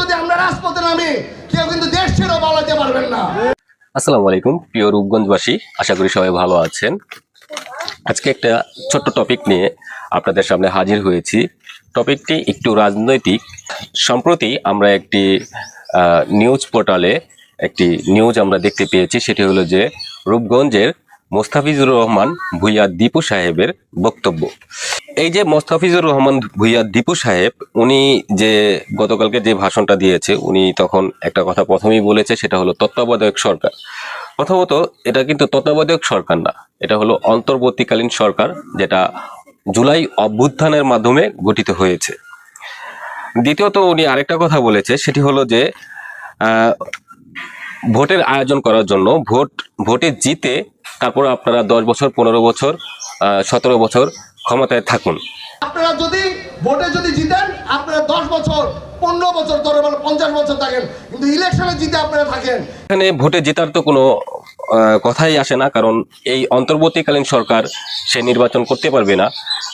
যদি আমরা রাজপথে নামি, কেউ কিন্তু দেশ ছেড়ে পালাতে পারবেন না। আসসালামু আলাইকুম, প্রিয় রূপগঞ্জবাসী, আশা করি সবাই ভালো আছেন। আজকে একটা ছোট্ট টপিক নিয়ে আপনাদের সামনে হাজির হয়েছি। টপিকটি একটু রাজনৈতিক। সম্প্রতি আমরা একটি নিউজ পোর্টালে একটি নিউজ আমরা দেখতে পেয়েছি, সেটি হলো যে রূপগঞ্জের মোস্তাফিজুর রহমান ভুইয়া দীপু সাহেবের বক্তব্য। এই যে মোস্তাফিজুর রহমান ভুইয়া দীপু সাহেব, উনি যে গতকালকে যে ভাষণটা দিয়েছে, উনি তখন একটা কথা প্রথমেই বলেছে, সেটা হলো তত্ত্বাবধায়ক সরকার। প্রথমত, এটা কিন্তু তত্ত্বাবধায়ক সরকার না, এটা হলো অন্তর্বর্তীকালীন সরকার, যেটা জুলাই অভ্যুত্থানের মাধ্যমে গঠিত হয়েছে। দ্বিতীয়ত, উনি আরেকটা কথা বলেছে, সেটি হলো যে ভোটের আয়োজন করার জন্য ভোট, ভোটে জিতে, তারপর আপনারা দশ বছর, পনেরো বছর সতেরো বছর ক্ষমতায় থাকুন। আপনারা যদি ভোটে যদি জিতেন আপনারা দশ বছর পনেরো বছর ধরে মানে পঞ্চাশ বছর থাকেন কিন্তু ইলেকশনে জিতে আপনারা থাকেন। এখানে ভোটে জেতার তো কোনো কথাই আসে না কারণ এই অন্তর্বর্তীকালীন সরকার সে নির্বাচন করতে পারবে না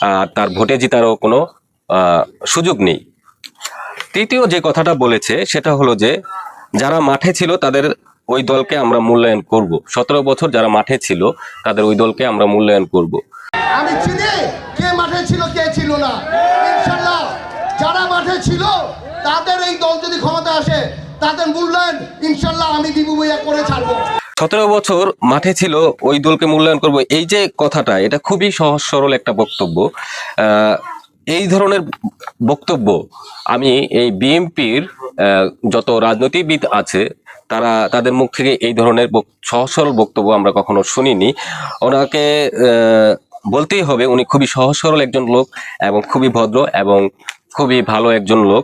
আর তার ভোটে জেতারও কোনো সুযোগ নেই। তৃতীয় যে কথাটা বলেছে সেটা হলো যে যারা মাঠে ছিল তাদের ওই দলকে আমরা মূল্যায়ন করব। সতেরো বছর যারা মাঠে ছিল তাদের ওই দলকে আমরা মূল্যায়ন করব। আমি চিনি। কে মাঠে ছিল, কে ছিল না। ইনশাল্লাহ, যারা মাঠে ছিল, তাদের এই দল যদি ক্ষমতা আসে, তাদের মূল্যায়ন ইনশাল্লাহ আমি দিবু বইয়া করে ছাড়বো। সতেরো বছর মাঠে ছিল, ওই দলকে মূল্যায়ন করব। এই যে কথাটা, এটা খুবই সহজ সরল একটা বক্তব্য। এই ধরনের বক্তব্য আমি এই বিএনপির যত রাজনীতিবিদ আছে, তারা তাদের মুখ থেকে এই ধরনের সহজ সরল বক্তব্য আমরা কখনো শুনিনি। ওনাকে বলতেই হবে, উনি খুবই সহজ সরল একজন লোক এবং খুবই ভদ্র এবং খুবই ভালো একজন লোক।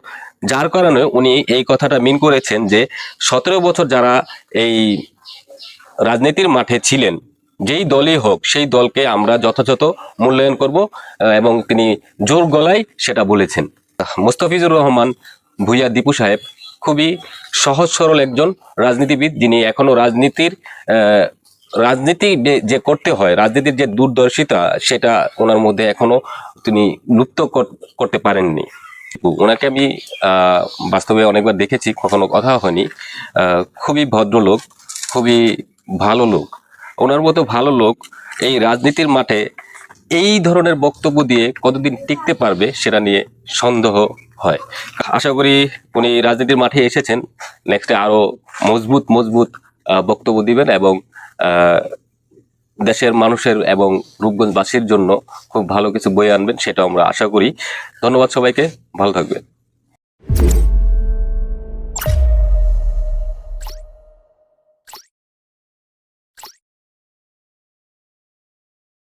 যার কারণে উনি এই কথাটা মিন করেছেন যে, সতেরো বছর যারা এই রাজনীতির মাঠে ছিলেন, যেই দলই হোক, সেই দলকে আমরা যথাযথ মূল্যায়ন করব এবং তিনি জোর গলায় সেটা বলেছেন। মোস্তাফিজুর রহমান, ভুইয়া দীপু সাহেব খুবই সহজ সরল একজন রাজনীতিবিদ, যিনি এখনও রাজনীতির রাজনীতি যে- করতে হয়, রাজনীতির যে দূরদর্শিতা, সেটা ওনার মধ্যে এখনও তিনি লুপ্ত কর- করতে পারেননি। ওনাকে আমি বাস্তবে অনেকবার দেখেছি, কখনো কথা হয়নি। খুবই ভদ্রলোক, খুবই ভালো লোক। ওনার মতো ভালো লোক এই রাজনীতির মাঠে এই ধরনের বক্তব্য দিয়ে কতদিন টিকতে পারবে, সেটা নিয়ে সন্দেহ হয়। আশা করি উনি রাজনীতির মাঠে এসেছেন। নেক্সটে আরও মজবুত মজবুত বক্তব্য দিবেন এবং দেশের মানুষের এবং রূপগঞ্জবাসীর জন্য খুব ভালো কিছু বই আনবেন সেটা আমরা আশা করি। ধন্যবাদ সবাইকে, ভালো থাকবেন।